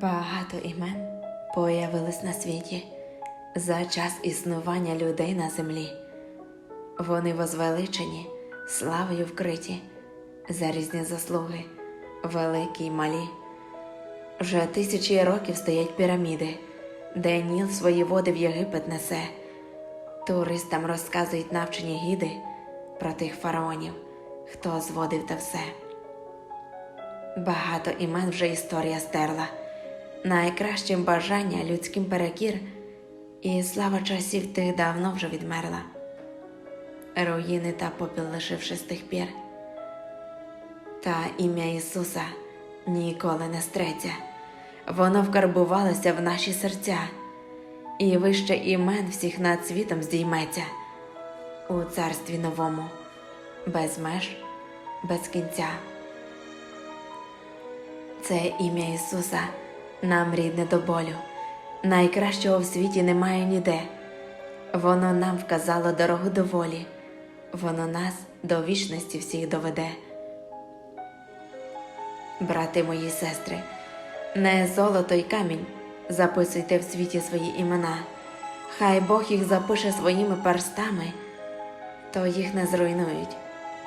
Багато імен появилось на світі за час існування людей на землі. Вони возвеличені, славою вкриті, за різні заслуги, великі й малі. Вже тисячі років стоять піраміди, де Ніл свої води в Єгипет несе. Туристам розказують навчені гіди про тих фараонів, хто зводив те все. Багато імен вже історія стерла. Найкращим бажання людським перекір, і слава часів тих давно вже відмерла. Руїни та попіл лишивши з тих пір. Та ім'я Ісуса ніколи не стреться, воно вкарбувалося в наші серця, і вище імен всіх над світом здійметься у царстві новому, без меж, без кінця. Це ім'я Ісуса нам рідне до болю. Найкращого в світі немає ніде. Воно нам вказало дорогу до волі, воно нас до вічності всіх доведе. Брати мої сестри, не золото й камінь записуйте в світі свої імена, хай Бог їх запише своїми перстами, то їх не зруйнують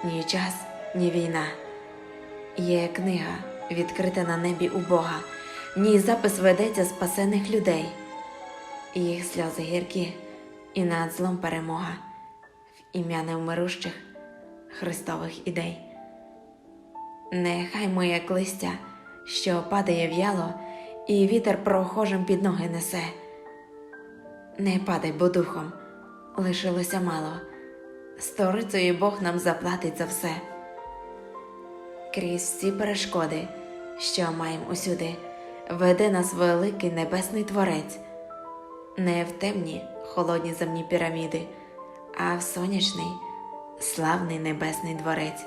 ні час, ні війна. Є книга, відкрита на небі у Бога, ній запис ведеться спасених людей, їх сльози гіркі, і над злом перемога в ім'я невмирущих Христових ідей. Нехай моє листя, що падає в'яло, і вітер прохожим під ноги несе. Не падай, бо духом лишилося мало, сторицею Бог нам заплатить за все крізь всі перешкоди, що маємо усюди, веде нас великий небесний творець, не в темні холодні земні піраміди, а в сонячний, славний небесний дворець.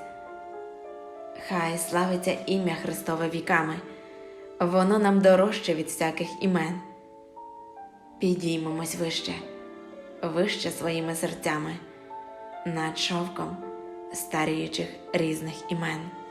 Хай славиться ім'я Христове віками, воно нам дорожче від всяких імен. Підіймемось вище, вище своїми серцями, над шовком старіючих різних імен.